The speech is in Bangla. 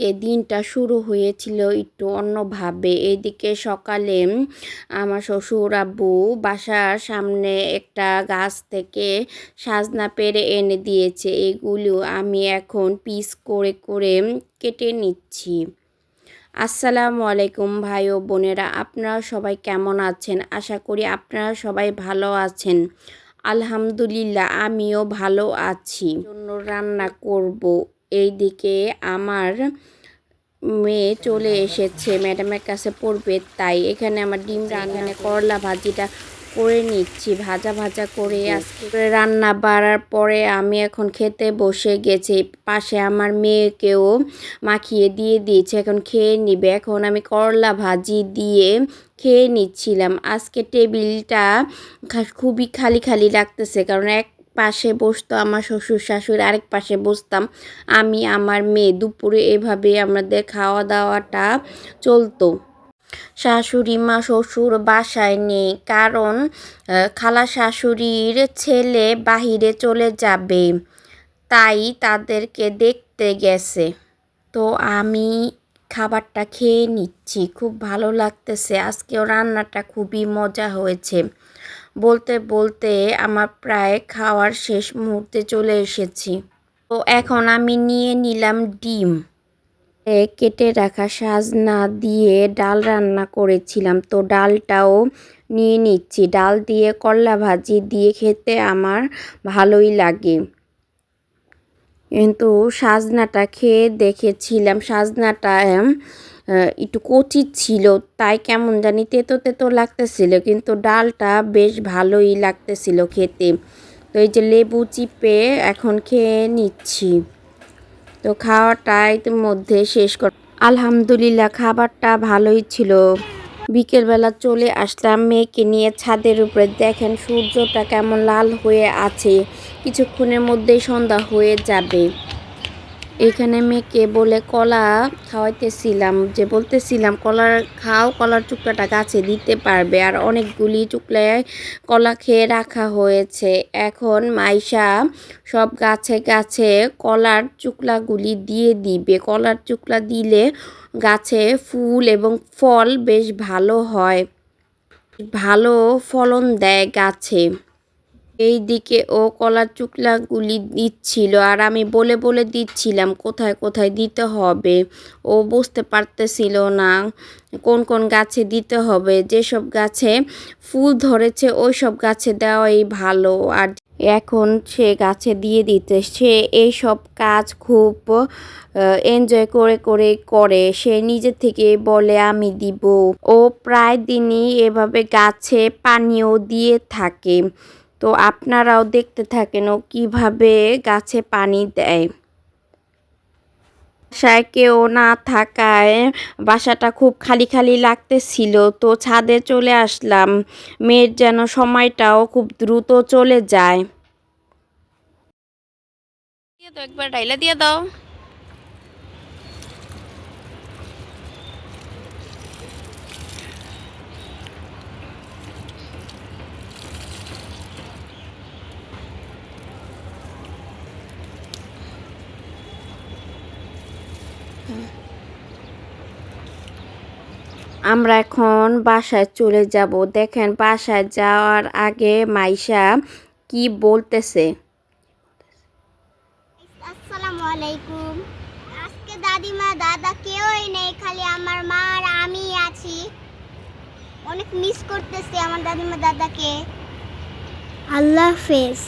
আজকে দিনটা শুরু হয়েছিল একটু অন্যভাবে। এদিকে সকালে আমার শ্বশুর আব্বু বাসার সামনে একটা গাছ থেকে সাজনা পেরে এনে দিয়েছে। এগুলো আমি এখন পিস করে করে কেটে নিচ্ছি। আসসালামু আলাইকুম ভাই ও বোনেরা, আপনারা সবাই কেমন আছেন? আশা করি আপনারা সবাই ভালো আছেন। আলহামদুলিল্লাহ, আমিও ভালো আছি। জন্য রান্না করব। এইদিকে আমার মেয়ে চলে এসেছে ম্যাডামের কাছে পড়বে তাই এখানে আমার ডিম রান্না করলা ভাজিটা করে নিচ্ছি ভাজা ভাজা করে আজকে রান্না বাড়ার পরে আমি এখন খেতে বসে গেছি পাশে আমার মেয়েকেও মাখিয়ে দিয়ে দিয়েছে এখন খেয়ে নিবে এখন আমি করলা ভাজি দিয়ে খেয়ে নিচ্ছিলাম আজকে টেবিলটা খুবই খালি খালি লাগতেছে কারণ এক পাশে বসতো আমার শ্বশুর শাশুড়ি, আরেক পাশে বসতাম। আমি, আমার মেয়ে দুপুরে এভাবে আমাদের খাওয়া দাওয়াটা চলতো। শাশুড়ি মা, শ্বশুর বাসায় নেই, কারণ খালা শাশুড়ির ছেলে বাহিরে চলে যাবে, তাই তাদেরকে দেখতে গেছে। তো আমি খাবারটা খেয়ে নিচ্ছি, খুব ভালো লাগতেছে। আজকেও রান্নাটা খুবই মজা হয়েছে। বলতে বলতে আমার প্রায় খাওয়ার শেষ মুহূর্তে চলে এসেছি। তো এখন আমি নিয়ে নিলাম ডিম। কেটে রাখা সাজনা দিয়ে ডাল রান্না করেছিলাম। তো ডালটাও নিয়ে নিচ্ছি। ডাল দিয়ে করলা ভাজি দিয়ে খেতে আমার ভালোই লাগে। কিন্তু সাজনাটা খেয়ে দেখেছিলাম। সাজনাটা একটু কচি ছিল, তাই কেমন জানি তেতো তেতো লাগতেছিল, কিন্তু ডালটা বেশ ভালোই লাগতেছিল খেতে। তো এই যে লেবু চিপে এখন খেয়ে নিচ্ছি। তো খাওয়াটা ইতিমধ্যে শেষ কর আলহামদুলিল্লাহ, খাবারটা ভালোই ছিল। বিকেলবেলা চলে আসলাম মেয়েকে নিয়ে ছাদের উপরে। দেখেন সূর্যটা কেমন লাল হয়ে আছে। কিছুক্ষণের মধ্যেই সন্ধ্যা হয়ে যাবে। এখানে মেয়েকে বলে কলা খাওয়াইতেছিলাম, যে বলতেছিলাম, কলার খাও, কলার চুকলাটা গাছে দিতে পারবে। আর অনেকগুলি চুকলায় কলা খেয়ে রাখা হয়েছে। এখন মাইশা সব গাছে গাছে কলার চুকলাগুলি দিয়ে দিবে। কলার চুকলা দিলে গাছে ফুল এবং ফল বেশ ভালো হয়, ভালো ফলন দেয় গাছে। এই দিকে ও কলার চুকলাগুলি দিচ্ছিল আর আমি বলে বলে দিচ্ছিলাম, কোথায় কোথায় দিতে হবে? ও বুঝতে পারতেছিল না, কোন কোন গাছে দিতে হবে? যেসব গাছে ফুল ধরেছে ওই সব গাছে দেওয়াই ভালো। আর এখন সে গাছে দিয়ে দিতে, সে এই সব কাজ খুব এনজয় করে করে করে। সে নিজে থেকে বলে, আমি দিব। ও প্রায় দিনই এভাবে গাছে পানিও দিয়ে থাকে। তো আপনারাও দেখতে থাকেন ও কীভাবে গাছে পানি দেয়। বাসায় কেউ না থাকায় বাসাটা খুব খালি খালি লাগতেছিল, তো ছাদে চলে আসলাম। মেয়ের যেন সময়টাও খুব দ্রুত চলে যায়। দিয়ে দাও, একবার ডাইলা দিয়ে দাও। আমরা এখন বাসায় চলে যাব। দেখেন বাসায় যাওয়ার আগে মাইশা কি বলতেছে? আসসালামু আলাইকুম। আজকে দাদিমা দাদা কেউই নেই, খালি আমার মা আর আমি আছি। অনেক মিস করতেছি আমার দাদিমা দাদাকে। আল্লাহ হাফেজ।